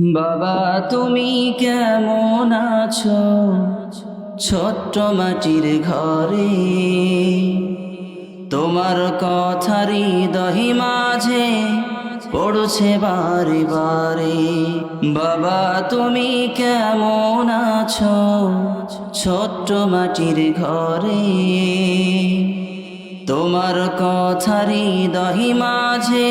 বাবা, তুমি কেমন আছো? ছোট্ট মাটির ঘরে। তোমার কথারি দহি মাঝে পড়ছে বারে বারে বাবা, তুমি কেমন আছো? ছোট্ট মাটির ঘরে। তোমার কথারি দহি মাঝে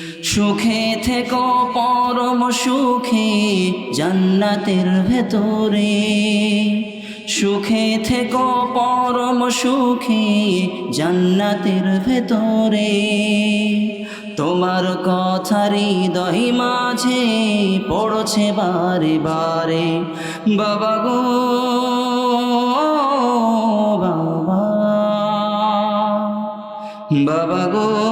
সুখে থেকো, পরম সুখে জান্নাতের ভেতরে। সুখে থেকো, পরম সুখে জান্নাতের ভেতরে। তোমার কথারি দহি মাঝে পড়ছে বারে বারে। বাবা গো, বাবা। বাবা গো।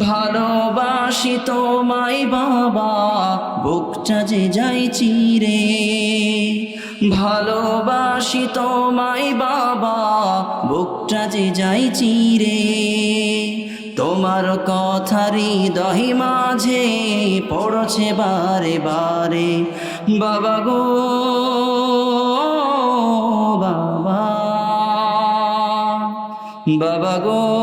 ভালোবাসি তোমায় বাবা, বুকটা যে যাই চিরে। ভালোবাসি তোমায় বাবা, বুকটা যে যাই চিরে। তোমার কথারি দহি মাঝে পড়ছে বারে বারে। বাবা গো, বাবা। বাবা গো।